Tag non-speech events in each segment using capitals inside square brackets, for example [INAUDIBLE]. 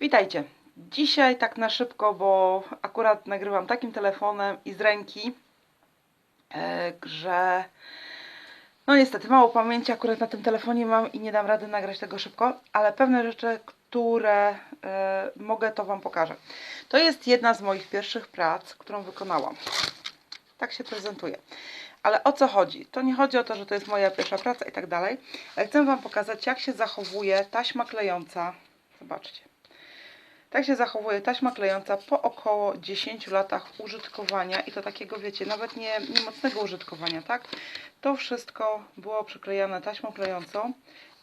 Witajcie. Dzisiaj tak na szybko, bo akurat nagrywam takim telefonem i z ręki, e, że no niestety mało pamięci akurat na tym telefonie mam i nie dam rady nagrać tego szybko, ale pewne rzeczy, które e, mogę, to Wam pokażę. To jest jedna z moich pierwszych prac, którą wykonałam. Tak się prezentuje. Ale o co chodzi? To nie chodzi o to, że to jest moja pierwsza praca i tak dalej, ale chcę Wam pokazać, jak się zachowuje taśma klejąca. Zobaczcie. Tak się zachowuje taśma klejąca po około 10 latach użytkowania i to takiego, wiecie, nawet nie, nie mocnego użytkowania, tak? To wszystko było przyklejane taśmą klejącą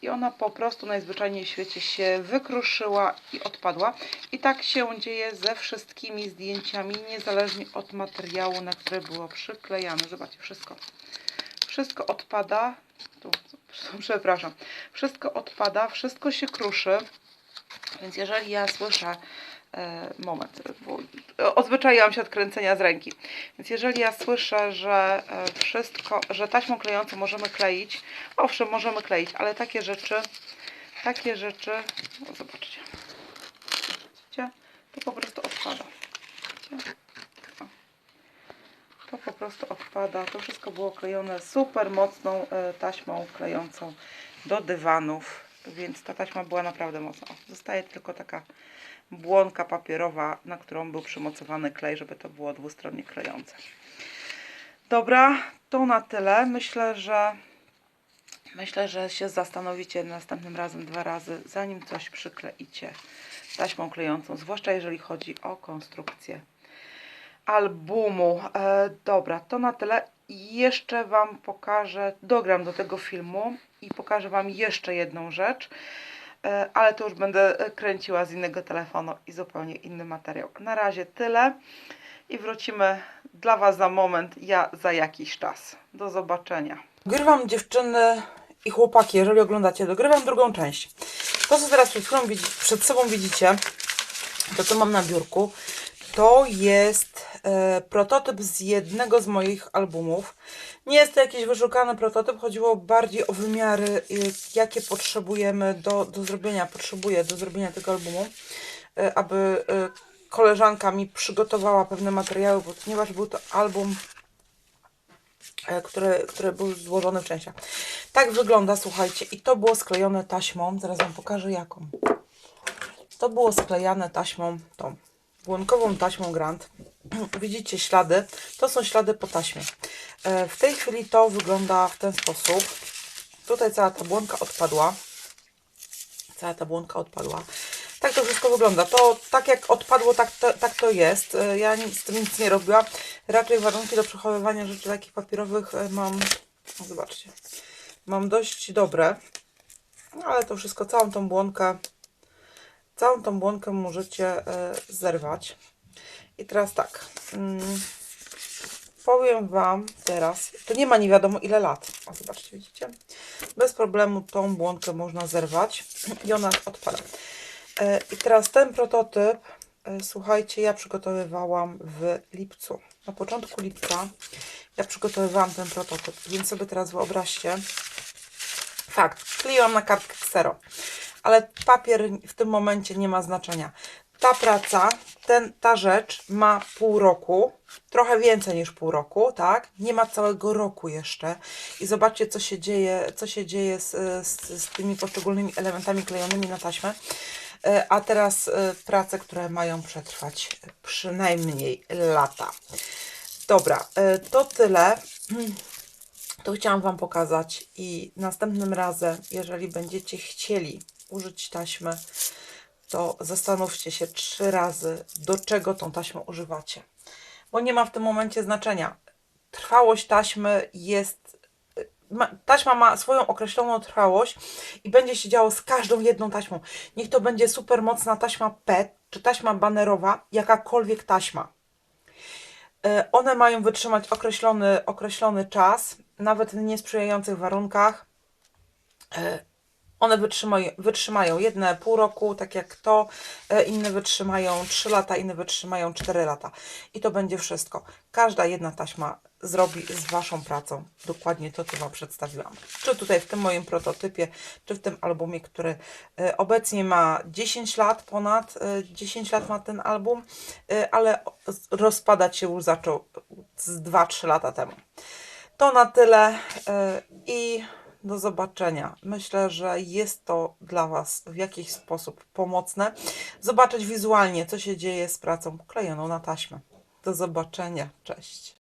i ona po prostu najzwyczajniej w świecie się wykruszyła i odpadła. I tak się dzieje ze wszystkimi zdjęciami, niezależnie od materiału, na które było przyklejane. Zobaczcie, wszystko. Wszystko odpada. Tu, przepraszam. Wszystko odpada, wszystko się kruszy. Więc jeżeli ja słyszę, e, moment, bo odzwyczaiłam się od kręcenia z ręki. Więc jeżeli ja słyszę, że e, wszystko, że taśmą klejącą możemy kleić, owszem, możemy kleić, ale takie rzeczy, takie rzeczy, o, zobaczcie, widzicie, to po prostu odpada. To po prostu odpada. To wszystko było klejone super mocną e, taśmą klejącą do dywanów, więc ta taśma była naprawdę mocna. Zostaje tylko taka błonka papierowa, na którą był przymocowany klej, żeby to było dwustronnie klejące. Dobra, to na tyle. Myślę, że myślę, że się zastanowicie następnym razem dwa razy, zanim coś przykleicie taśmą klejącą, zwłaszcza jeżeli chodzi o konstrukcję albumu. E, dobra, to na tyle. Jeszcze Wam pokażę, dogram do tego filmu i pokażę Wam jeszcze jedną rzecz, e, ale to już będę kręciła z innego telefonu i zupełnie inny materiał. Na razie tyle i wrócimy dla Was za moment, ja za jakiś czas. Do zobaczenia. Grywam dziewczyny i chłopaki, jeżeli oglądacie, dogrywam drugą część. To, co teraz przed, przed sobą widzicie, to co mam na biurku, to jest prototyp z jednego z moich albumów. Nie jest to jakiś wyszukany prototyp, chodziło bardziej o wymiary, e, jakie potrzebujemy do, do zrobienia, potrzebuję do zrobienia tego albumu, e, aby e, koleżanka mi przygotowała pewne materiały, ponieważ był to album e, który, który był złożony w częściach. Tak wygląda, słuchajcie, i to było sklejone taśmą, zaraz Wam pokażę jaką. To było sklejane taśmą tą błonkową taśmą Grand. [CLEARS THROAT] Widzicie ślady? To są ślady po taśmie. E, W tej chwili to wygląda w ten sposób. Tutaj cała ta błonka odpadła. Cała ta błonka odpadła. Tak to wszystko wygląda. To tak jak odpadło, tak to, tak to jest. E, Ja nic, z tym nic nie robiłam. Raczej warunki do przechowywania rzeczy takich papierowych e, mam, zobaczcie, mam dość dobre. No, ale to wszystko, całą tą błonkę Całą tą błonkę możecie e, zerwać. I teraz tak. Mm, powiem Wam teraz, to nie ma nie wiadomo ile lat. O, zobaczcie, widzicie? Bez problemu tą błonkę można zerwać i ona odpada. E, I teraz ten prototyp, e, słuchajcie, ja przygotowywałam w lipcu. Na początku lipca ja przygotowywałam ten prototyp, więc sobie teraz wyobraźcie. Fakt, kleiłam na kartkę ksero ale papier w tym momencie nie ma znaczenia. Ta praca, ten, ta rzecz ma pół roku, trochę więcej niż pół roku, tak? Nie ma całego roku jeszcze. I zobaczcie, co się dzieje, co się dzieje z, z, z tymi poszczególnymi elementami klejonymi na taśmę. E, A teraz e, prace, które mają przetrwać przynajmniej lata. Dobra, e, to tyle. To chciałam Wam pokazać i następnym razem, jeżeli będziecie chcieli użyć taśmy, to zastanówcie się trzy razy, do czego tą taśmę używacie. Bo nie ma w tym momencie znaczenia. Trwałość taśmy jest. Ma, taśma ma swoją określoną trwałość i będzie się działo z każdą jedną taśmą. Niech to będzie super mocna taśma PET czy taśma banerowa, jakakolwiek taśma. E, One mają wytrzymać określony, określony czas, nawet w niesprzyjających warunkach. E, One wytrzymają, wytrzymają jedne pół roku, tak jak to, e, inne wytrzymają 3 lata, inne wytrzymają 4 lata. I to będzie wszystko. Każda jedna taśma zrobi z Waszą pracą dokładnie to, co Wam przedstawiłam. Czy tutaj w tym moim prototypie, czy w tym albumie, który e, obecnie ma 10 lat, ponad e, 10 lat ma ten album, e, ale rozpadać się już zaczął z 2-3 lata temu. To na tyle e, i do zobaczenia. Myślę, że jest to dla Was w jakiś sposób pomocne. Zobaczyć wizualnie, co się dzieje z pracą klejoną na taśmę. Do zobaczenia. Cześć.